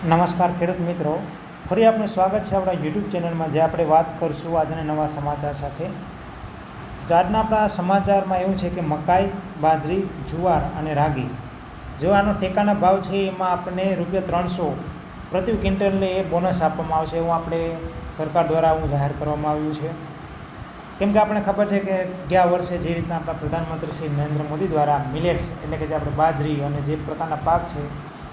નમસ્કાર ખેડૂત મિત્રો. ફરી આપનું સ્વાગત છે આપણા યુટ્યુબ ચેનલમાં જે આપણે વાત કરીશું આજના નવા સમાચાર સાથે. આજના આપણા સમાચારમાં એવું છે કે મકાઈ, બાજરી, જુવાર અને રાગી. જો આનો ટેકાના ભાવ છે, એમાં આપણને રૂપિયા ત્રણસો પ્રતિ ક્વિન્ટલને એ બોનસ આપવામાં આવશે એવું આપણે સરકાર દ્વારા હું જાહેર કરવામાં આવ્યું છે. કેમ કે આપણે ખબર છે કે ગયા વર્ષે જે રીતના આપણા પ્રધાનમંત્રી શ્રી નરેન્દ્ર મોદી દ્વારા મિલેટ્સ એટલે કે જે આપણે બાજરી અને જે પ્રકારના પાક છે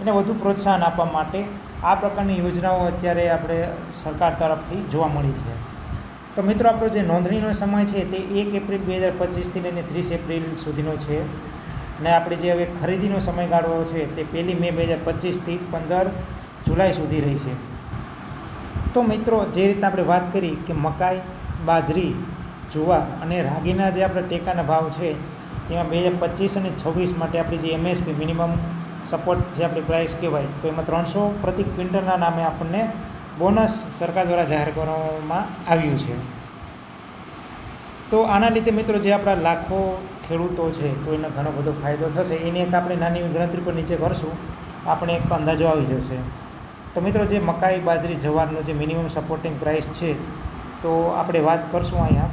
એને વધુ પ્રોત્સાહન આપવા માટે આ પ્રકારની યોજનાઓ અત્યારે આપણે સરકાર તરફથી જોવા મળી છે. તો મિત્રો, આપણો જે નોંધણીનો સમય છે તે એક એપ્રિલ બે હજાર પચીસથી લઈને ત્રીસ એપ્રિલ સુધીનો છે. ને આપણે જે હવે ખરીદીનો સમયગાળો છે તે પહેલી મે બે હજાર પચીસથી પંદર જુલાઈ સુધી રહી છે. તો મિત્રો, જે રીતના આપણે વાત કરી કે મકાઈ, બાજરી, જુવાર અને રાગીના જે આપણે ટેકાના ભાવ છે, એમાં બે હજાર પચીસ અને છવ્વીસ માટે આપણી જે એમએસપી મિનિમમ સપોર્ટ જે આપણી પ્રાઇસ કહેવાય, તો એમાં ત્રણસો પ્રતિ ક્વિન્ટલના નામે આપણને બોનસ સરકાર દ્વારા જાહેર કરવામાં આવ્યું છે. તો આના લીધે મિત્રો જે આપણા લાખો ખેડૂતો છે એને ઘણો બધો ફાયદો થશે, એની એક આપણે નાની ગણતરી પર નીચે કરશું આપણે એક અંદાજો આવી જશે. તો મિત્રો જે મકાઈ, બાજરી, જવારનો જે મિનિમમ સપોર્ટિંગ પ્રાઇસ છે, તો આપણે વાત કરશું અહીંયા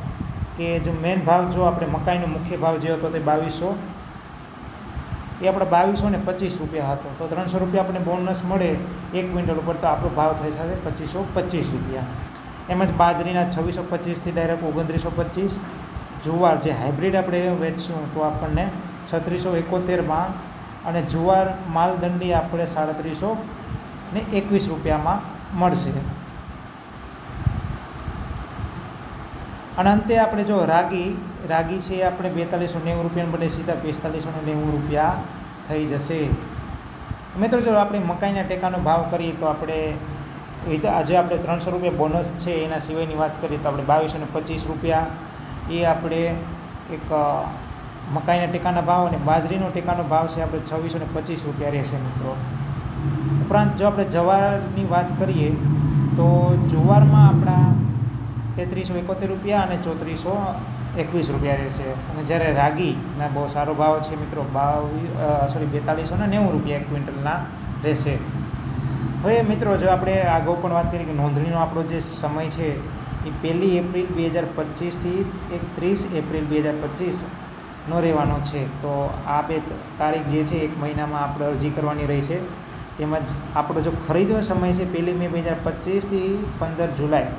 કે જો મેઇન ભાવ, જો આપણે મકાઈનો મુખ્ય ભાવ જે હતો તે બાવીસો એ આપણે બાવીસો ને પચીસ રૂપિયા હતો. તો ત્રણસો રૂપિયા આપણને બોનસ મળે એક ક્વિન્ટલ ઉપર તો આપણો ભાવ થઈ શકે પચીસો પચીસ રૂપિયા. એમ જ બાજરીના છવ્વીસો પચીસથી ડાયરેક્ટ ઓગણત્રીસો પચીસ. જુવાર જે હાઇબ્રિડ આપણે વેચશું તો આપણને છત્રીસો એકોતેરમાં અને જુવાર માલદંડી આપણે સાડત્રીસો ને એકવીસ રૂપિયામાં મળશે. અને અંતે આપણે જો રાગી રાગી છે એ આપણે બેતાલીસો નેવું રૂપિયાને બદલે સીધા પિસ્તાલીસો નેવું રૂપિયા થઈ જશે. મિત્રો, જો આપણે મકાઈના ટેકાનો ભાવ કરીએ તો આપણે રીતે આજે આપણે ત્રણસો રૂપિયા બોનસ છે, એના સિવાયની વાત કરીએ તો આપણે બાવીસો ને પચીસ રૂપિયા. એ આપણે એક મકાઈના ટેકાના ભાવ અને બાજરીનો ટેકાનો ભાવ છે, આપણે છવ્વીસો ને પચીસ રૂપિયા રહેશે મિત્રો. ઉપરાંત જો આપણે જવારની વાત કરીએ તો જુવારમાં આપણા તેત્રીસો એકોતેર રૂપિયા અને ચોત્રીસો એકવીસ રૂપિયા રહેશે. અને જ્યારે રાગીના બહુ સારો ભાવ છે મિત્રો બાવીસ સોરી બેતાળીસો ને નેવું રૂપિયા એક ક્વિન્ટલના રહેશે. હવે મિત્રો, જો આપણે આગળ પણ વાત કરી કે નોંધણીનો આપણો જે સમય છે, એ પહેલી એપ્રિલ બે હજાર પચીસથી એક ત્રીસ એપ્રિલ બે હજાર પચીસનો રહેવાનો છે. તો આ બે તારીખ જે છે, એક મહિનામાં આપણે અરજી કરવાની રહેશે. તેમજ આપણો જો ખરીદવાનો સમય છે, પહેલી મે બે હજાર પચીસથી પંદર જુલાઈ.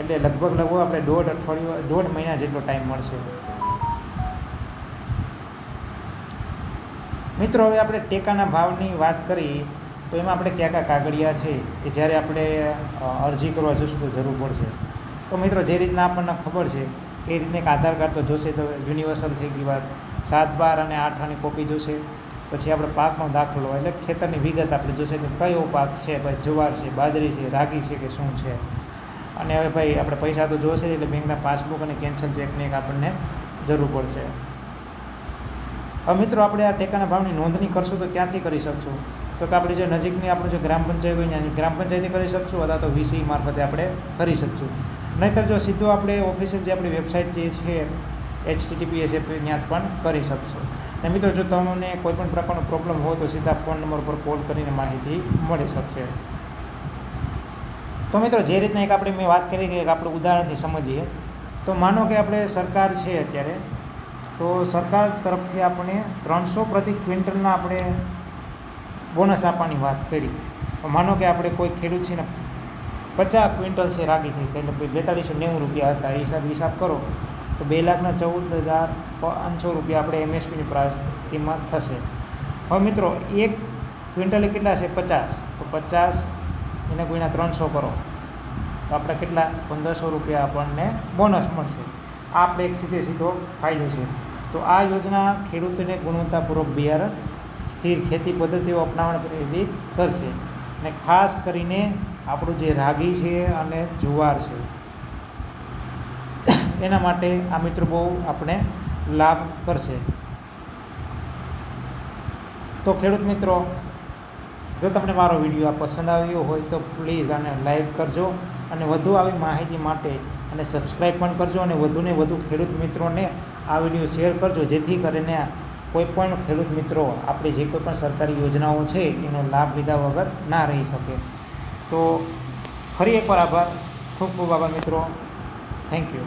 એટલે લગભગ લગભગ આપણે દોઢ અઠવાડિયું, દોઢ મહિના જેટલો ટાઈમ મળશે. મિત્રો, હવે આપણે ટેકાના ભાવની વાત કરી, તો એમાં આપણે કયા કયા કાગળિયા છે એ જ્યારે આપણે અરજી કરવા જઈશું તો જરૂર પડશે. તો મિત્રો, જે રીતના આપણને ખબર છે, એ રીતના એક આધાર કાર્ડ તો જોશે તો યુનિવર્સલ થઈ ગઈ વાત. સાત, બાર અને આઠ આની કોપી જોશે. પછી આપણે પાકનો દાખલો, એટલે ખેતરની વિગત આપણે જોશે કે કયો પાક છે ભાઈ જુવાર છે, બાજરી છે, રાગી છે કે શું છે. અને હવે ભાઈ આપણે પૈસા તો જોશે એટલે બેંકના પાસબુક અને કેન્સલ ચેકની એક આપણને જરૂર પડશે. હવે મિત્રો આપણે આ ટેકાના ભાવની નોંધણી કરશું તો ક્યાંથી કરી શકશું? તો કે આપણે જે નજીકની આપણું જે ગ્રામ પંચાયત હોય ત્યાંની ગ્રામ પંચાયતી કરી શકશું અથવા તો વીસી મારફતે આપણે કરી શકશું. નહીંતર જો સીધો આપણે ઓફિસિયલ જે આપણી વેબસાઇટ જે છે, એચટીટીપીએસ એપ ત્યાં પણ કરી શકશો. અને મિત્રો જો તમને કોઈપણ પ્રકારનો પ્રોબ્લેમ હોય તો સીધા ફોન નંબર પર કોલ કરીને માહિતી મળી શકશે. તો મિત્રો, જે રીતના એક આપણે મેં વાત કરી કે એક આપણે ઉદાહરણથી સમજીએ, તો માનો કે આપણે સરકાર છે અત્યારે, તો સરકાર તરફથી આપણે ત્રણસો પ્રતિ ક્વિન્ટલના આપણે બોનસ આપવાની વાત કરી. તો માનો કે આપણે કોઈ ખેડૂત છે ને પચાસ ક્વિન્ટલ છે રાગી થઈ એટલે બેતાળીસો નેવું રૂપિયા હતા, એ હિસાબ હિસાબ કરો, તો બે લાખના ચૌદ હજાર પાંચસો રૂપિયા આપણે એમએસપીની પ્રાઇસ કિંમત થશે. હવે મિત્રો, એક ક્વિન્ટલે કેટલા છે? પચાસ. તો પચાસ એને ગુણ્યા ત્રણસો કરો. તો આપણે કેટલા? પંદરસો રૂપિયા આપણને બોનસ મળશે. આપણે એક સીધે સીધો ફાયદો છે. તો આ યોજના ખેડૂતોને ગુણવત્તાપૂર્વક બિયારણ, સ્થિર ખેતી પદ્ધતિઓ અપનાવવા પ્રેરિત કરશે અને ખાસ કરીને આપણું જે રાગી છે અને જુવાર છે, એના માટે આ મિત્રો બહુ આપણે લાભ કરશે. તો ખેડૂત મિત્રો, જો તમને મારો વીડિયો આ પસંદ આવ્યો હોય તો પ્લીઝ આને લાઈક કરજો અને વધુ આવી માહિતી માટે અને સબસ્ક્રાઈબ પણ કરજો અને વધુને વધુ ખેડૂત મિત્રોને આ વીડિયો શેર કરજો. જેથી કરીને કોઈ પણ ખેડૂત મિત્રો આપણી જે કોઈ પણ સરકારી યોજનાઓ છે એનો લાભ લીધા વગર ના રહી શકે. તો ફરી એકવાર આભાર. ખૂબ ખૂબ આભાર મિત્રો. Thank you